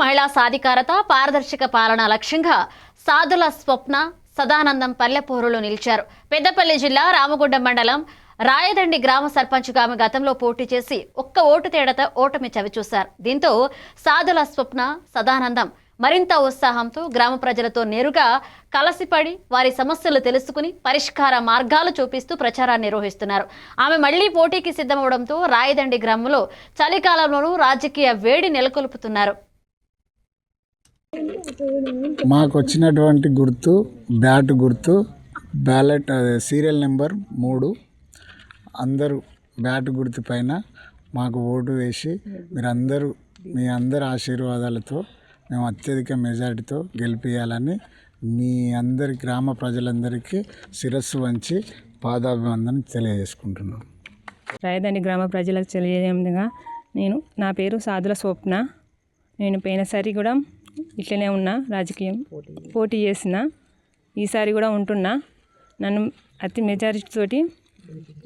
మహిళా సాధికారత పారదర్శక పాలన లక్ష్యంగా సాధుల స్వప్న సదానందం పల్లెపూరులో నిలిచారు. పెద్దపల్లి జిల్లా రామగుండం మండలం రాయదండి గ్రామ సర్పంచ్గా ఆమె గతంలో పోటీ చేసి ఒక్క ఓటు తేడత ఓటమి చవిచూశారు. దీంతో సాధుల స్వప్న సదానందం మరింత ఉత్సాహంతో గ్రామ ప్రజలతో నేరుగా కలసిపడి వారి సమస్యలు తెలుసుకుని పరిష్కార మార్గాలు చూపిస్తూ ప్రచారాన్ని నిర్వహిస్తున్నారు. ఆమె మళ్ళీ పోటీకి సిద్ధమవడంతో రాయదండి గ్రామంలో చలికాలంలోనూ రాజకీయ వేడి నెలకొల్పుతున్నారు. మాకు వచ్చినటువంటి గుర్తు బ్యాట్ గుర్తు బ్యాలెట్ అదే సీరియల్ నెంబర్ మూడు. అందరూ బ్యాట్ గుర్తు పైన మాకు ఓటు వేసి మీరందరూ మీ అందరి ఆశీర్వాదాలతో మేము అత్యధిక మెజారిటీతో గెలిపించాలని మీ అందరి గ్రామ ప్రజలందరికీ శిరస్సు వంచి పాదాభివందనం తెలియజేసుకుంటున్నాం. రాయదాని గ్రామ ప్రజలకు తెలియజేయగా నేను నా పేరు సాధుల స్వప్న. నేను పోయినసారి కూడా ఇట్లనే ఉన్నా రాజకీయం. పోటీ చేసిన. ఈసారి కూడా ఉంటున్నా. నన్ను అతి మెజారిటీ తోటి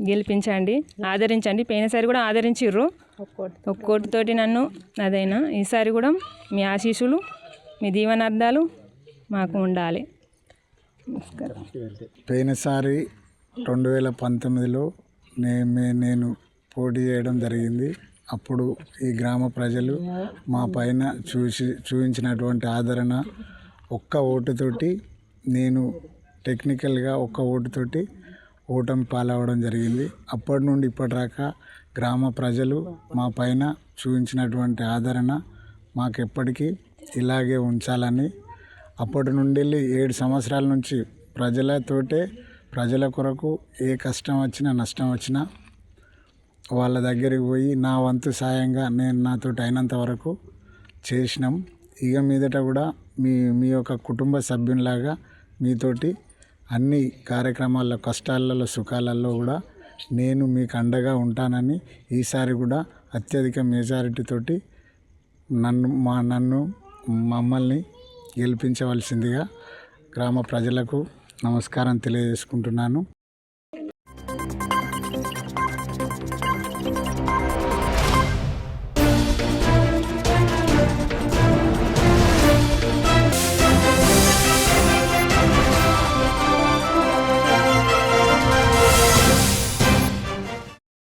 గెలిపించండి. ఆదరించండి. పోయినసారి కూడా ఆదరించిర్రు. ఒక్కోటితోటి నన్ను అదైనా. ఈసారి కూడా మీ ఆశీస్సులు మీ దీవెనార్థాలు మాకు ఉండాలి. నమస్కారం. పోయినసారి రెండు వేల పంతొమ్మిదిలో నేను పోటీ చేయడం జరిగింది. అప్పుడు ఈ గ్రామ ప్రజలు మా పైన చూసి చూపించినటువంటి ఆదరణ ఒక్క ఓటుతోటి నేను టెక్నికల్గా ఒక్క ఓటుతోటి ఓటమి పాలవడం జరిగింది. అప్పటి నుండి ఇప్పటిదాకా గ్రామ ప్రజలు మా పైన చూపించినటువంటి ఆదరణ మాకెప్పటికీ ఇలాగే ఉంచాలని అప్పటి నుండి వెళ్ళి ఏడు సంవత్సరాల నుంచి ప్రజలతోటే ప్రజల కొరకు ఏ కష్టం వచ్చినా నష్టం వచ్చినా వాళ్ళ దగ్గరికి పోయి నా వంతు సాయంగా నేను నాతోటి అయినంత వరకు చేసినాం. ఇక మీదట కూడా మీ మీ యొక్క కుటుంబ సభ్యునిలాగా మీతోటి అన్ని కార్యక్రమాల్లో కష్టాలలో సుఖాలలో కూడా నేను మీకు అండగా ఉంటానని ఈసారి కూడా అత్యధిక మెజారిటీతోటి నన్ను మా నన్ను మమ్మల్ని గెలిపించవలసిందిగా గ్రామ ప్రజలకు నమస్కారం తెలియజేసుకుంటున్నాను.